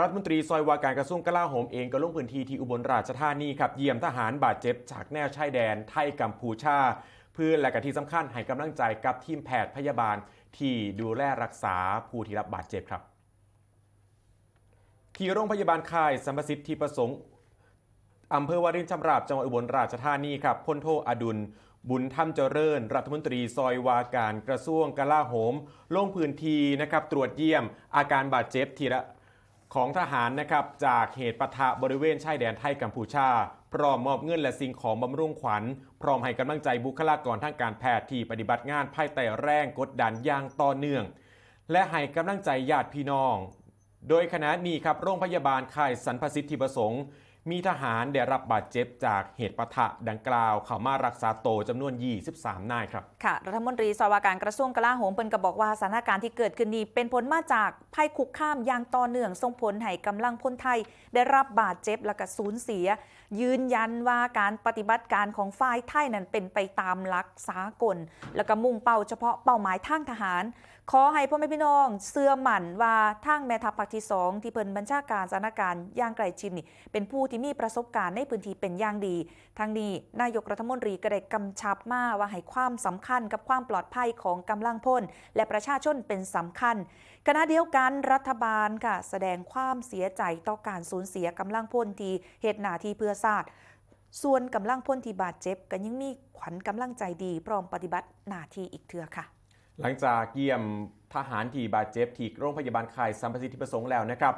รัฐมนตรีซอยวาการกระทรวงกลาโหมเองก็ลงพื้นที่ที่อุบลราชธานีครับเยี่ยมทหารบาดเจ็บจากแนวชายแดนไทยกัมพูชา เพื่อและกที่สำคัญให้กำลังใจกับทีมแพทย์พยาบาลที่ดูแลรักษาผู้ที่รับบาดเจ็บครับ ที่โรงพยาบาลค่ายสัมประสิทธิประสงค์อำเภอวารินชำราบจังหวัดอุบลราชธานีครับพลโทอดุลบุญธรรมเจริญ รัฐมนตรีซอยวาการกระทรวงกลาโหม ลงพื้นที่นะครับตรวจเยี่ยมอาการบาดเจ็บทีละ ของทหารนะครับจากเหตุปะทะบริเวณชายแดนไทยกัมพูชา พร้อมมอบเงินและสิ่งของบำรุงขวัญ พร้อมให้กำลังใจบุคลากรทางการแพทย์ที่ปฏิบัติงานภายใต้แรงกดดันอย่างต่อเนื่อง และให้กำลังใจญาติพี่น้อง โดยขณะนี้ครับโรงพยาบาลค่ายสันพสิทธิประสงค์ มีทหารได้รับบาดเจ็บจากเหตุปะทะดังกล่าว เข้ามารักษาโตจำนวน 23 นายครับ ค่ะ รัฐมนตรีสวาการกระทรวงกลาโหมเปิ้นก็บอกว่าสถานการณ์ที่เกิดขึ้นนี้เป็นผลมาจากภัยคุกข้ามอย่างต่อเนื่องส่งผลให้กำลังพลไทย ได้รับบาดเจ็บและก็สูญเสีย ยืนยันว่าการปฏิบัติการของฝ่ายไทยนั้นเป็นไปตามหลักสากล แล้วก็มุ่งเป้าเฉพาะเป้าหมายทางทหาร ขอให้พ่อแม่พี่น้องเสื่อมั่นว่าทางแม่ทัพภาคที่สองที่เพิ่นบัญชาการสถานการณ์อย่างใกล้ชิดนี่เป็นผู้ที่มีประสบการณ์ในพื้นที่เป็นอย่างดีทางนี้นายกรัฐมนตรีก็ได้กำชับมาว่าให้ความสำคัญกับความปลอดภัยของกำลังพลและประชาชนเป็นสำคัญขณะเดียวกันรัฐบาลค่ะแสดงความเสียใจต่อการสูญเสียกำลังพลที่เหตุหนาที่เพื่อชาติส่วนกำลังพลที่บาดเจ็บก็ยังมีขวัญกำลังใจดี พร้อมปฏิบัติหน้าที่อีกเทือค่ะ หลังจากเยี่ยมทหารที่บาดเจ็บที่โรงพยาบาลค่ายสัมประสิทธิประสงค์แล้วนะครับ